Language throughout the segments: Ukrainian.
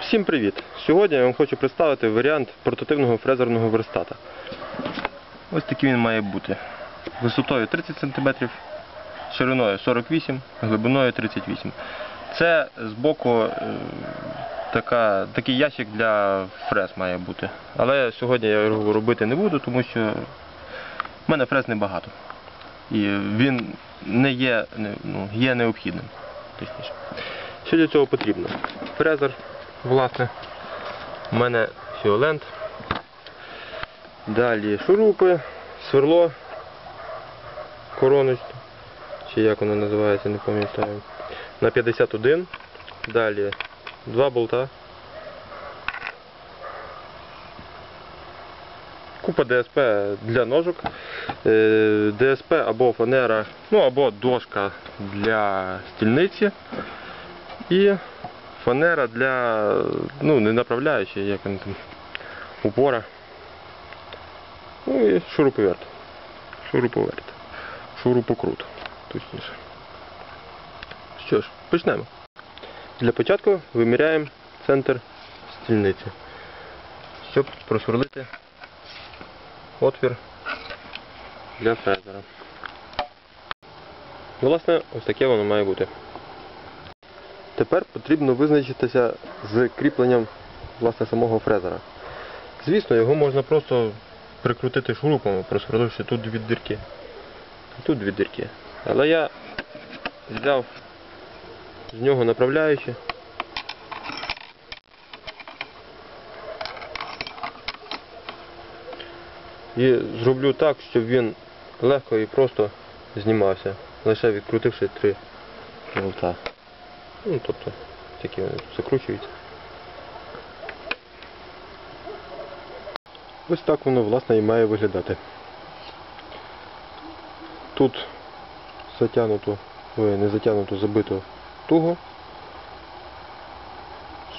Всім привіт! Сьогодні я вам хочу представити варіант портативного фрезерного верстата. Ось такий він має бути. Висотою 30 см, шириною 48 глибиною 38 Це збоку е, така, такий ящик для фрез має бути. Але сьогодні я його робити не буду, тому що в мене фрез небагато. І він не є, ну, є необхідним. Точніше. Що для цього потрібно? Фрезер, власне. У мене фіолент. Далі шурупи, сверло, короночка, чи як воно називається, не пам'ятаю. На 51. Далі два болта. Купа ДСП для ножок. Е, ДСП або фанера, ну або дошка для стільниці. І фанера для, ну, не направляюча, як він там, упора. Ну і шуруповерт. Шуруповерт. Шурупокрут, точніше. Що ж, почнемо. Для початку виміряємо центр стільниці, щоб просверлити отвір для фрезера. Власне, ось таке воно має бути. Тепер потрібно визначитися з кріпленням власне самого фрезера. Звісно, його можна просто прикрутити шурупом, просверливши тут дві дірки. Тут дві дірки. Але я взяв з нього направляючи. І зроблю так, щоб він легко і просто знімався, лише відкрутивши три болта. Ну, тобто, такі вони закручуються. Ось так воно власне і має виглядати. Тут затягнуто, ой, не затягнуто, забито туго,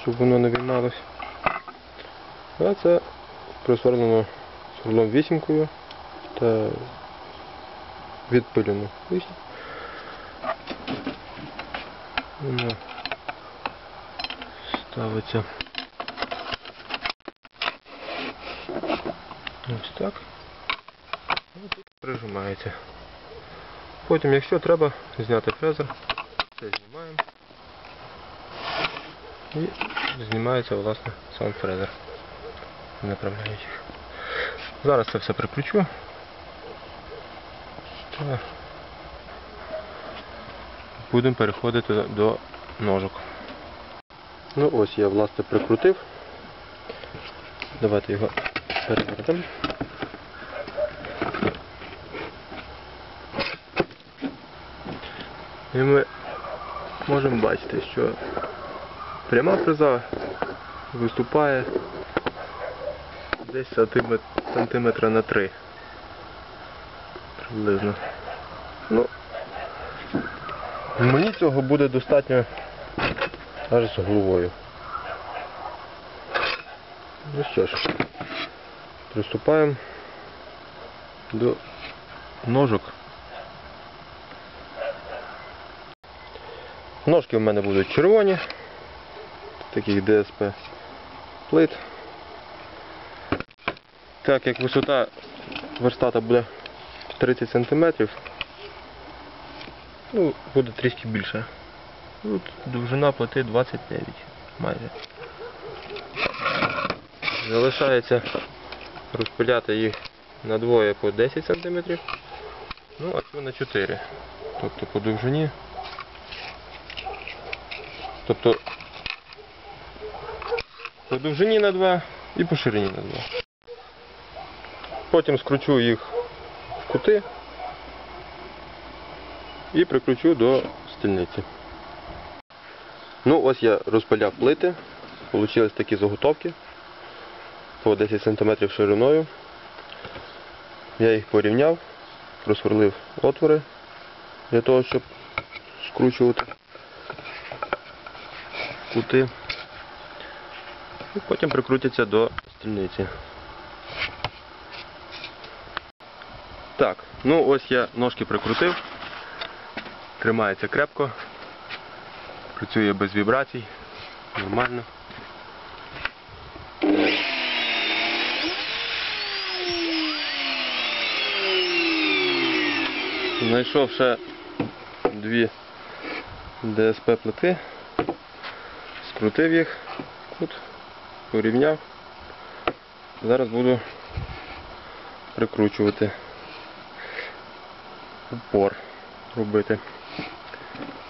щоб воно не виймалось. А це присверлено сверлом вісімкою та відпилено. Воно ставиться ось так. І прижимається. Потім, якщо треба, зняти фрезер, це знімаємо. І знімається власне сам фрезер направляючих. Зараз це все прикручу. Та Будемо переходити до ножок. Ну ось я власне прикрутив. Давайте його перевернемо. І ми можемо бачити, що пряма фреза виступає десь сантиметр, сантиметра на 3 приблизно. Ну, Мені цього буде достатньо аж з головою. Ну що ж, приступаємо до ножок. Ножки в мене будуть червоні, таких ДСП плит. Так як висота верстата буде 30 см, Ну, буде трішки більше. Тут довжина плити 29 майже. Залишається розпиляти їх на двоє по 10 см. Ну, а цю на 4. Тобто по довжині. Тобто по довжині на 2 і по ширині на 2. Потім скручу їх в кути і прикручу до стільниці. Ну ось я розпиляв плити. Получились такі заготовки по 10 см шириною. Я їх порівняв, просверлив отвори для того, щоб скручувати кути. І потім прикрутяться до стільниці. Так, ну ось я ножки прикрутив. Тримається крепко, працює без вібрацій, нормально. Знайшов ще дві ДСП плити, скрутив їх тут, порівняв. Зараз буду прикручувати упор робити.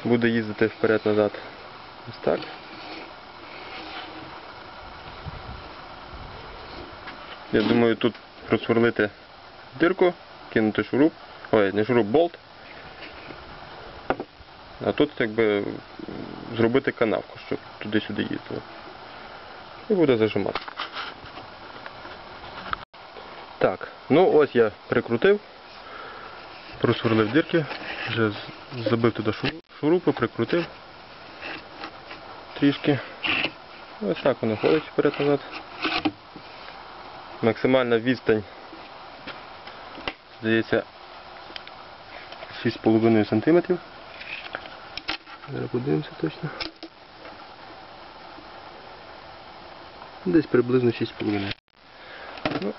Буде їздити вперед-назад. Ось так. Я думаю, тут просверлити дирку, кинути шуруп, ой, не шуруп, болт. А тут якби зробити канавку, щоб туди-сюди їздило. І буде зажимати. Так, ну ось я прикрутив, просверлив дірки, вже забив туди шурупи, прикрутив трішки. Ось так воно ходить вперед-назад. Максимальна відстань, здається, 6,5 см. Зараз подивимося точно. Десь приблизно 6,5. Ну,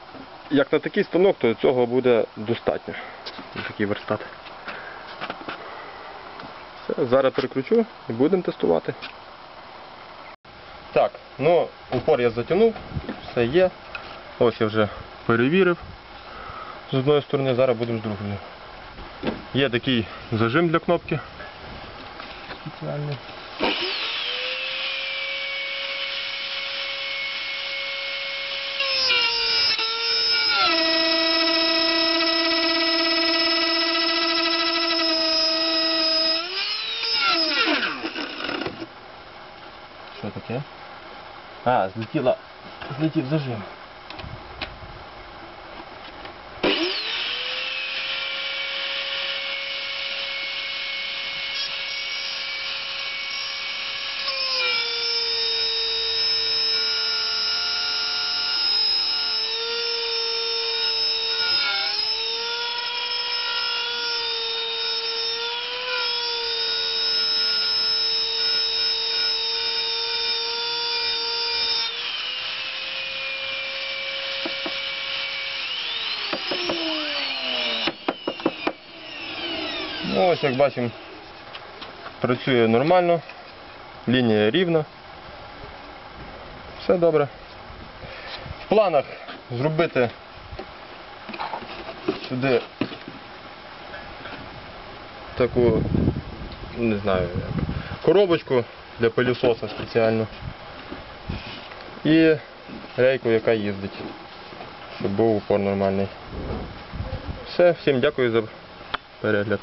як на такий станок, то цього буде достатньо. На такий верстат. Зараз переключу і будемо тестувати. Так, ну упор я затягнув, все є. Ось я вже перевірив. З одної сторони, зараз будемо з другої. Є такий зажим для кнопки. Спеціальний. Таке? А, злетіла. Злетів зажим. Ось як бачимо, працює нормально, лінія рівна. Все добре. В планах зробити сюди таку, не знаю, коробочку для пилісоса спеціально. І рейку, яка їздить, щоб був упор нормальний. Все, всім дякую за перегляд.